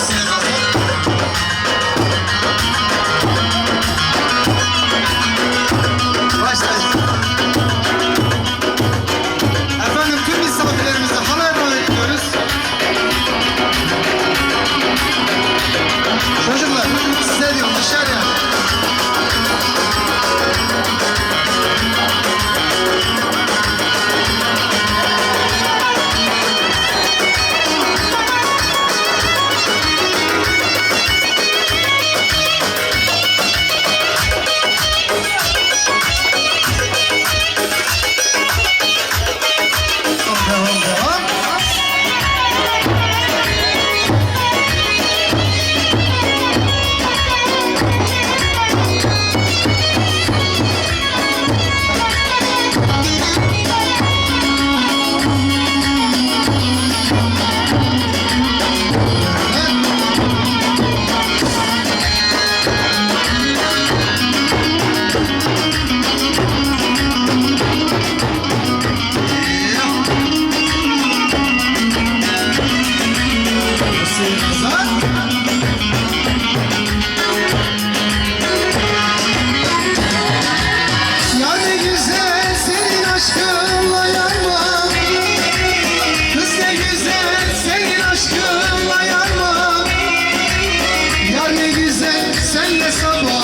Said Sen de sabah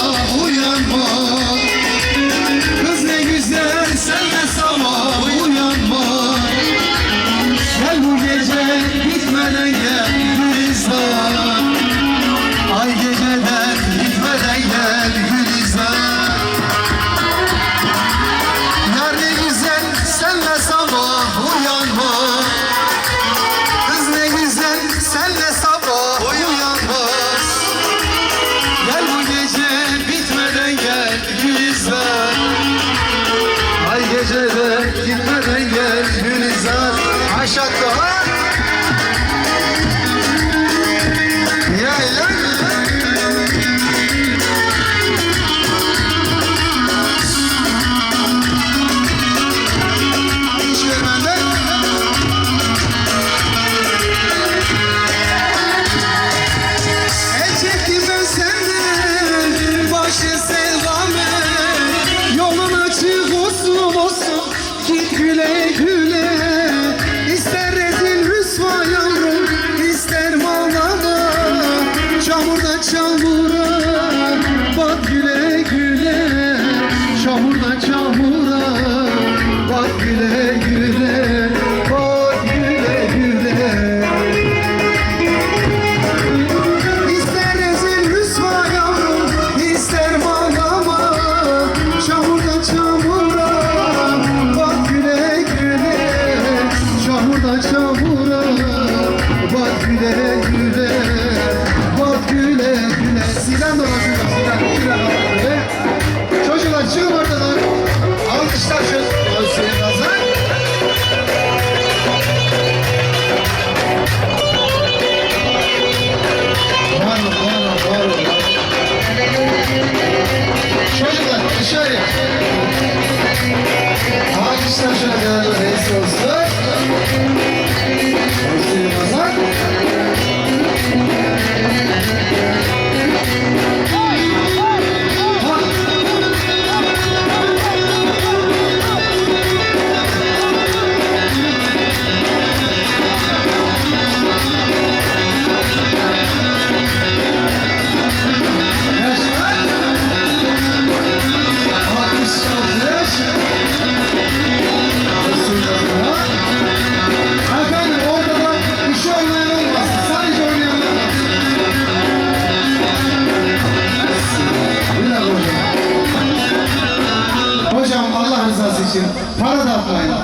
için para da atmayın.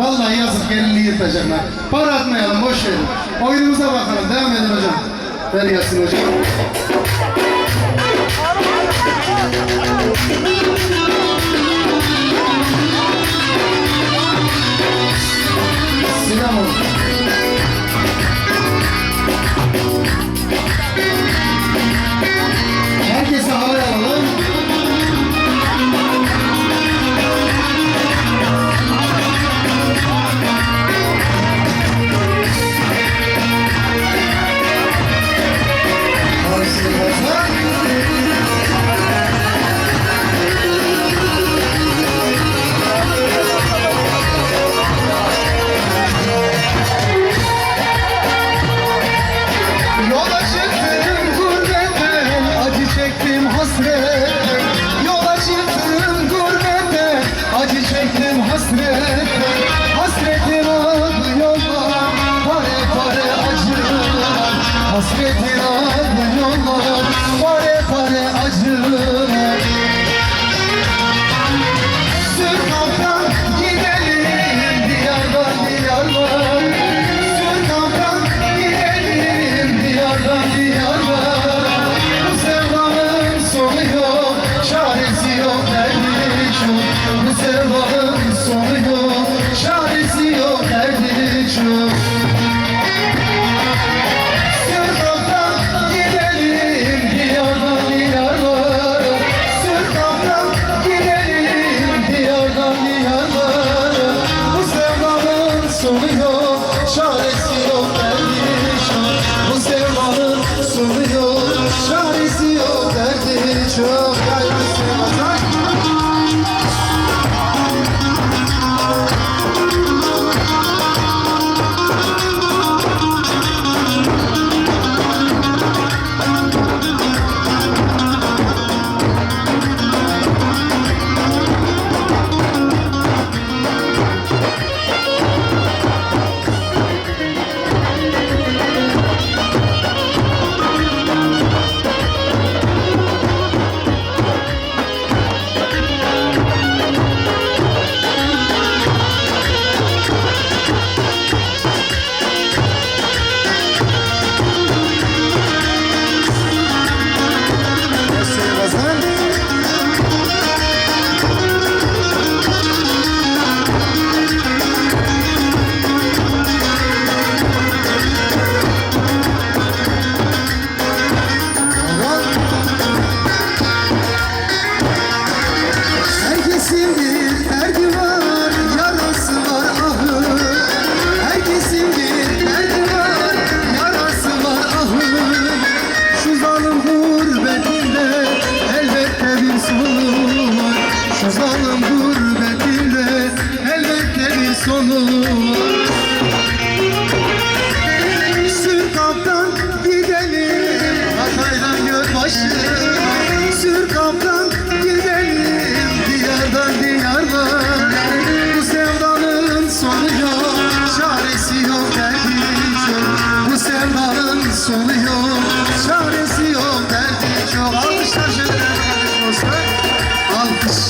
Vallahi yazık gelinliği yırtacaklar. Para atmayalım, boş verin. Oyunumuza bakalım, devam edin hocam. Ver Yasin hocam. hasret Hasretin adı yolla Pare pare acı Hasretin adı yolla Pare pare acı yanarım Bu sevdanın sonu yok. Şahane yoluna Sırkaptan gidelim. Hatay'dan Gölbaşı Sırkaptan gidelim. Diyardan diyarda Bu sevdanın sonu yok. Çaresi yok derdi çok. Bu sevdanın sonu yok. Çaresi yok derdi çok. Alkışlar şöyle. Alkış.